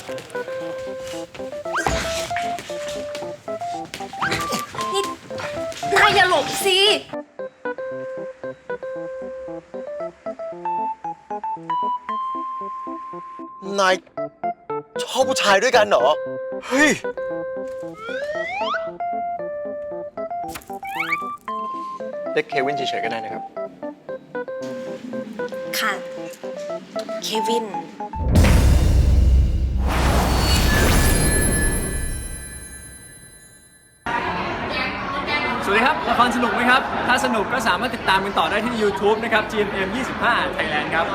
นี่นายอย่าหลบสิ นายชอบผู้ชายด้วยกันเหรอ เฮ้ย เรียกเควินเฉยๆก็ได้นะครับ ค่ะ เควิน วัสดีครับ ละครสนุกไหมครับ ถ้าสนุกก็สามารถติดตามกันต่อได้ที่ YouTube นะครับ GMM 25 Thailand ครับ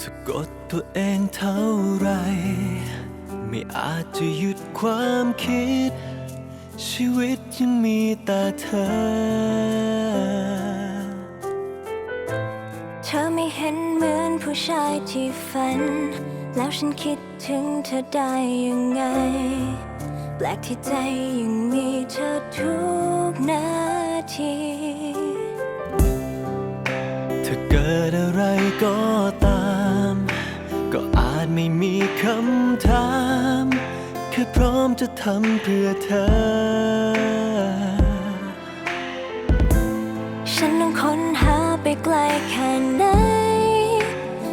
สะกดตัวเองเท่าไร ไม่อาจจะหยุดความคิด ชีวิตยังมีแต่เธอ เธอไม่เห็นเหมือนผู้ชายที่ฝัน แล้วฉันคิดถึงเธอได้ยังไง แปลกที่ใจยังมีเธอทุกนาทีถ้าเกิดอะไรก็ตาม จไม่มีคำถาม แค่พร้อมจะทำเพื่อเธอ ฉันต้องค้นหาไปไกลแค่ไหน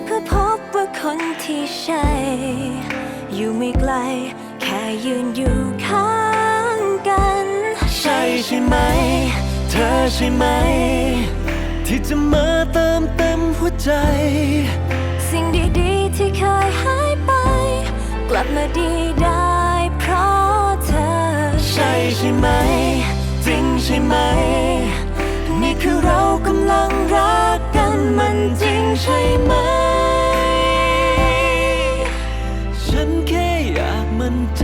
เพื่อพบว่าคนที่ใช่ อยู่ไม่ไกล แค่ยืนอยู่ข้างกัน ใช่ใช่ไหม เธอใช่ไหม ที่จะมาเติมเต็มหัวใจ สิ่งดีๆที่เคยหา บมาดีได้เพราะเธอ ใช่ใช่ไหม จริงใช่ไหม นี่คือเรากำลังรักกันมันจริงใช่ไหม ฉันแค่อยากมั่นใจ